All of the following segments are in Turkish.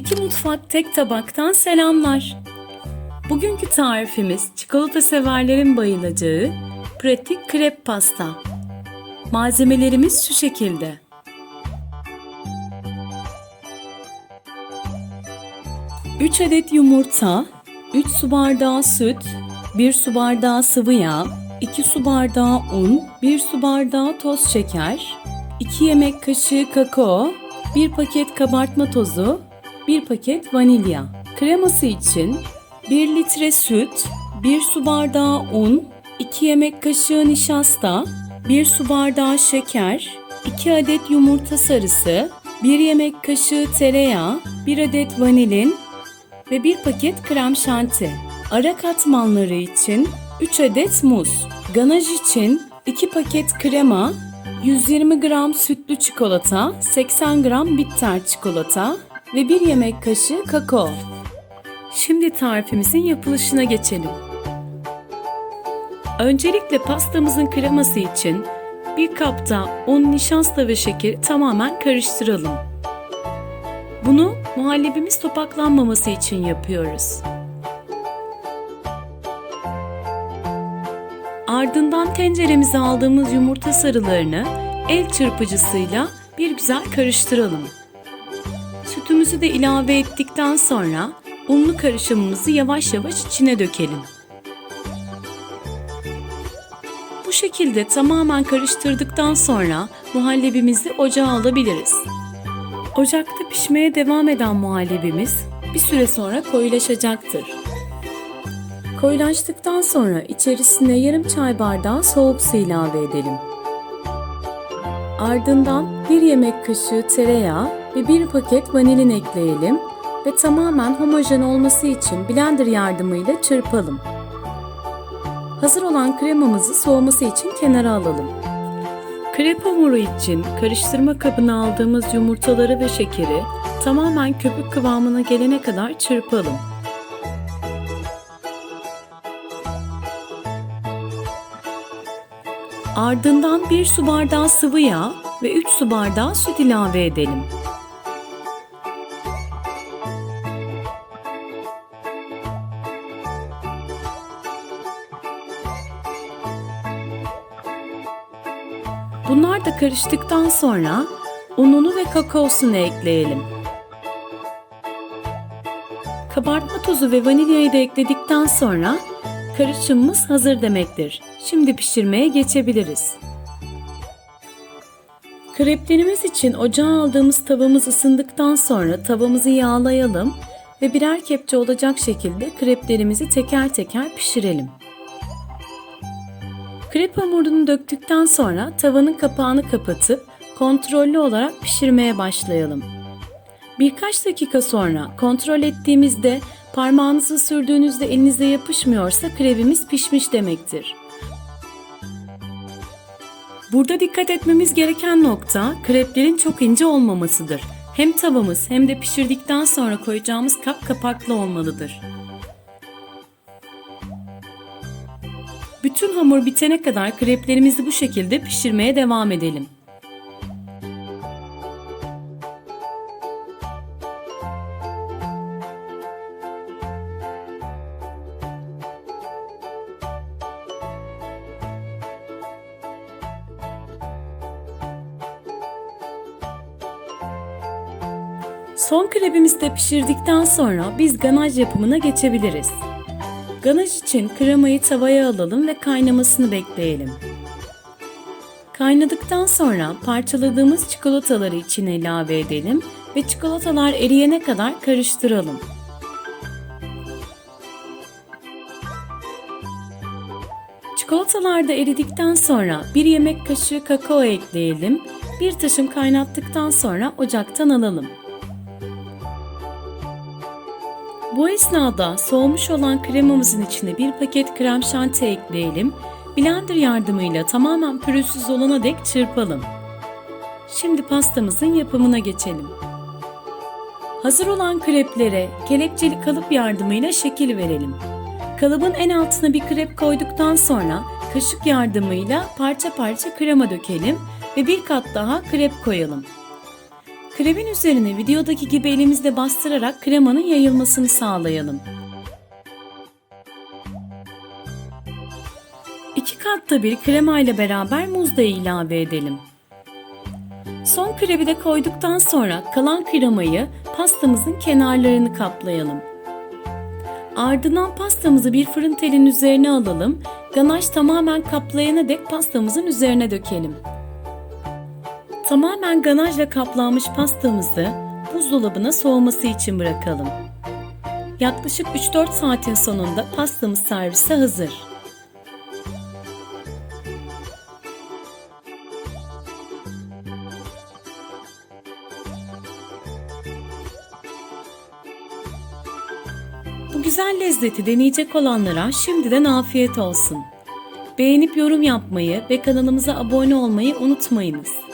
İki mutfak tek tabaktan selamlar. Bugünkü tarifimiz çikolata severlerin bayılacağı pratik krep pasta. Malzemelerimiz şu şekilde. Üç adet yumurta, 3 su bardağı süt, 1 su bardağı sıvı yağ, 2 su bardağı un, 1 su bardağı toz şeker, 2 yemek kaşığı kakao, 1 paket kabartma tozu, 1 paket vanilya. Kreması için 1 litre süt, 1 su bardağı un, 2 yemek kaşığı nişasta, 1 su bardağı şeker, 2 adet yumurta sarısı, 1 yemek kaşığı tereyağı, 1 adet vanilin ve 1 paket krem şanti. Ara katmanları için 3 adet muz. Ganaj için 2 paket krema, 120 gram sütlü çikolata, 80 gram bitter çikolata ve 1 yemek kaşığı kakao. Şimdi tarifimizin yapılışına geçelim. Öncelikle pastamızın kreması için bir kapta un, nişasta ve şekeri tamamen karıştıralım. Bunu muhallebimiz topaklanmaması için yapıyoruz. Ardından tenceremize aldığımız yumurta sarılarını el çırpıcısıyla bir güzel karıştıralım. Sütümüzü de ilave ettikten sonra unlu karışımımızı yavaş yavaş içine dökelim. Bu şekilde tamamen karıştırdıktan sonra muhallebimizi ocağa alabiliriz. Ocakta pişmeye devam eden muhallebimiz bir süre sonra koyulaşacaktır. Koyulaştıktan sonra içerisine yarım çay bardağı soğuk su ilave edelim. Ardından bir yemek kaşığı tereyağı ve bir paket vanilin ekleyelim ve tamamen homojen olması için blender yardımıyla çırpalım. Hazır olan kremamızı soğuması için kenara alalım. Krep hamuru için karıştırma kabına aldığımız yumurtaları ve şekeri tamamen köpük kıvamına gelene kadar çırpalım. Ardından 1 su bardağı sıvı yağ ve 3 su bardağı süt ilave edelim. Bunlar da karıştıktan sonra ununu ve kakaosunu ekleyelim. Kabartma tozu ve vanilyayı da ekledikten sonra karışımımız hazır demektir. Şimdi pişirmeye geçebiliriz. Kreplerimiz için ocağa aldığımız tavamız ısındıktan sonra tavamızı yağlayalım ve birer kepçe olacak şekilde kreplerimizi teker teker pişirelim. Krep hamurunu döktükten sonra tavanın kapağını kapatıp kontrollü olarak pişirmeye başlayalım. Birkaç dakika sonra kontrol ettiğimizde parmağınızı sürdüğünüzde elinize yapışmıyorsa krevimiz pişmiş demektir. Burada dikkat etmemiz gereken nokta kreplerin çok ince olmamasıdır. Hem tavamız hem de pişirdikten sonra koyacağımız kap kapaklı olmalıdır. Bütün hamur bitene kadar kreplerimizi bu şekilde pişirmeye devam edelim. Son krepimizi de pişirdikten sonra biz ganaj yapımına geçebiliriz. Ganaj için kremayı tavaya alalım ve kaynamasını bekleyelim. Kaynadıktan sonra parçaladığımız çikolataları içine ilave edelim ve çikolatalar eriyene kadar karıştıralım. Çikolatalar da eridikten sonra bir yemek kaşığı kakao ekleyelim. Bir taşım kaynattıktan sonra ocaktan alalım. Bu esnada soğumuş olan kremamızın içine bir paket krem şanti ekleyelim. Blender yardımıyla tamamen pürüzsüz olana dek çırpalım. Şimdi pastamızın yapımına geçelim. Hazır olan kreplere kelepçeli kalıp yardımıyla şekil verelim. Kalıbın en altına bir krep koyduktan sonra kaşık yardımıyla parça parça krema dökelim ve bir kat daha krep koyalım. Kremin üzerine videodaki gibi elimizle bastırarak kremanın yayılmasını sağlayalım. İki katta bir krema ile beraber muz da ilave edelim. Son krebi de koyduktan sonra kalan kremayı pastamızın kenarlarını kaplayalım. Ardından pastamızı bir fırın telinin üzerine alalım. Ganaj tamamen kaplayana dek pastamızın üzerine dökelim. Tamamen ganajla kaplanmış pastamızı buzdolabına soğuması için bırakalım. Yaklaşık 3-4 saatin sonunda pastamız servise hazır. Bu güzel lezzeti deneyecek olanlara şimdiden afiyet olsun. Beğenip yorum yapmayı ve kanalımıza abone olmayı unutmayınız.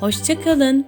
Hoşçakalın.